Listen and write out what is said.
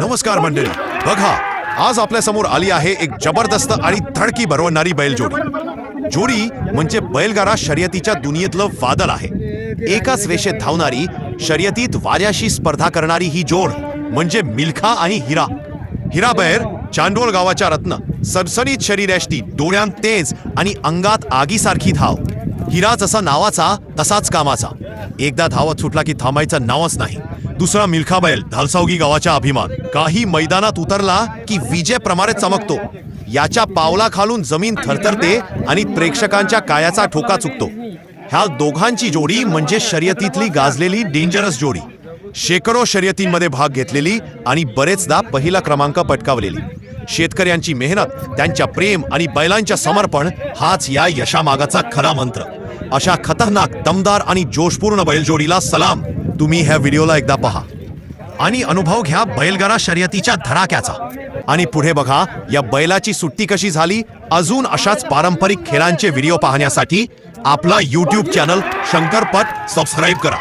नमस्कार मंडळी. बघा आज आपल्यासमोर आली आहे एक जबरदस्त आणि धडकी भरवणारी बैल जोडी म्हणजे बैलगाडा शर्यतीच्या दुनियेतलं वादळ आहे. एकाच रेषेत धावणारी शर्यतीत वाऱ्याशी स्पर्धा करणारी ही जोड म्हणजे मिल्खा आणि हिरा. हिरा बैर चांडोळ गावाच्या रत्न सनसनीत शरीरयष्टी डोळ्यांत तेज आणि अंगात आगीसारखी धाव. हिरा जसा नावाचा तसाच कामाचा. एकदा धावत सुटला की थांबायचं नावच नाही. दुसरा मिल्खा बैल धालसावगी गावाचा अभिमान. काही मैदानात उतरला की विजेप्रमाणे चमकतो. याच्या पावला खालून जमीन थरथरते आणि प्रेक्षकांच्या कायाचा ठोका चुकतो. ह्या दोघांची जोडी म्हणजे शर्यतीतली गाजलेली डेंजरस जोडी. शेकडो शर्यतींमध्ये भाग घेतलेली आणि बरेचदा पहिला क्रमांक पटकावलेली. शेतकऱ्यांची मेहनत त्यांच्या प्रेम आणि बैलांच्या समर्पण हाच या यशामागाचा खरा मंत्र. अशा खतरनाक दमदार आणि जोशपूर्ण बैलजोडीला सलाम. तुम्ही ह्या व्हिडिओला एकदा पहा. आणि अनुभव घ्या बैलगाडा शर्यतीच्या धडाक्याचा. आणि पुढे बघा या बैलाची सुट्टी कशी झाली? अजून अशाच पारंपरिक खेळांचे व्हिडिओ पाहण्यासाठी आपला यूट्यूब चॅनल शंकरपट सबस्क्राईब करा.